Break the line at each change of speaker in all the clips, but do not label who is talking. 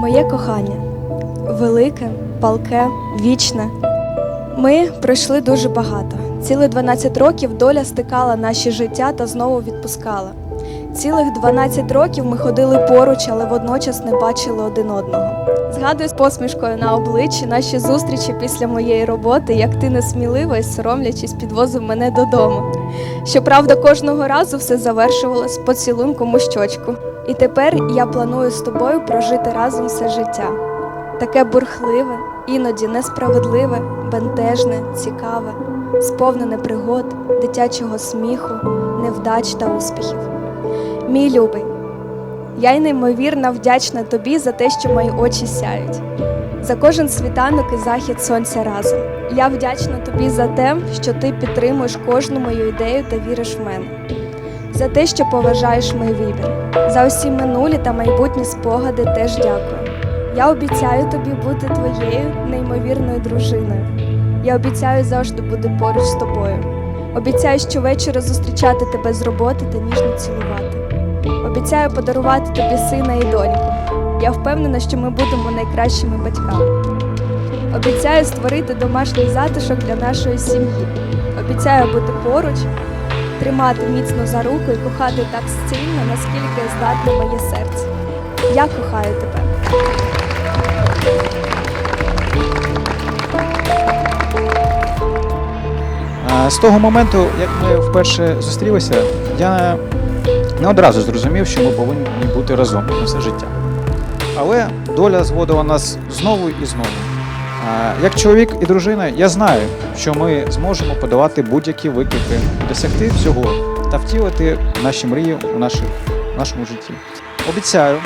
Моє кохання велике, палке, вічне. Ми пройшли дуже багато. Цілих 12 років доля стикала наші життя та знову відпускала. Цілих 12 років ми ходили поруч, але водночас не бачили один одного. Згадую з посмішкою на обличчі наші зустрічі після моєї роботи, як ти несміливо і соромлячись підвозив мене додому. Щоправда, кожного разу все завершувалось поцілунком у щочку. І тепер я планую з тобою прожити разом все життя. Таке бурхливе, іноді несправедливе, бентежне, цікаве, сповнене пригод, дитячого сміху, невдач та успіхів. Мій любий, я й неймовірно вдячна тобі за те, що мої очі сяють, за кожен світанок і захід сонця разом. Я вдячна тобі за те, що ти підтримуєш кожну мою ідею та віриш в мене, за те, що поважаєш мій вибір. За усі минулі та майбутні спогади теж дякую. Я обіцяю тобі бути твоєю неймовірною дружиною. Я обіцяю завжди бути поруч з тобою. Обіцяю щовечора зустрічати тебе з роботи та ніжно цілувати. Обіцяю подарувати тобі сина і доньку. Я впевнена, що ми будемо найкращими батьками. Обіцяю створити домашній затишок для нашої сім'ї. Обіцяю бути поруч, тримати міцно за руку і кохати так сильно, наскільки здатне моє серце. Я кохаю тебе.
З того моменту, як ми вперше зустрілися, я не одразу зрозумів, що ми повинні бути разом на все життя. Але доля зводила нас знову і знову. Як чоловік і дружина, я знаю, що ми зможемо подолати будь-які виклики, досягти всього та втілити наші мрії у наших, нашому житті. Обіцяю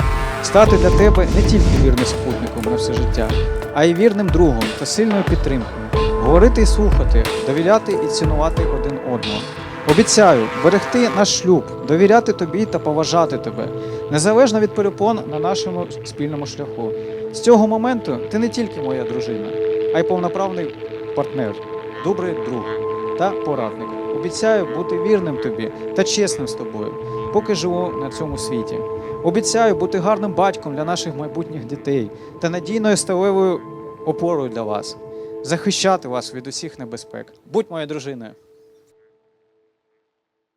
стати для тебе не тільки вірним спутником на все життя, а й вірним другом та сильною підтримкою. Говорити і слухати, довіряти і цінувати один одного. Обіцяю берегти наш шлюб, довіряти тобі та поважати тебе, незалежно від перепон на нашому спільному шляху. З цього моменту ти не тільки моя дружина, а й повноправний партнер, добрий друг та порадник. Обіцяю бути вірним тобі та чесним з тобою, поки живу на цьому світі. Обіцяю бути гарним батьком для наших майбутніх дітей та надійною сталевою опорою для вас захищати вас від усіх небезпек. Будь моєю дружиною.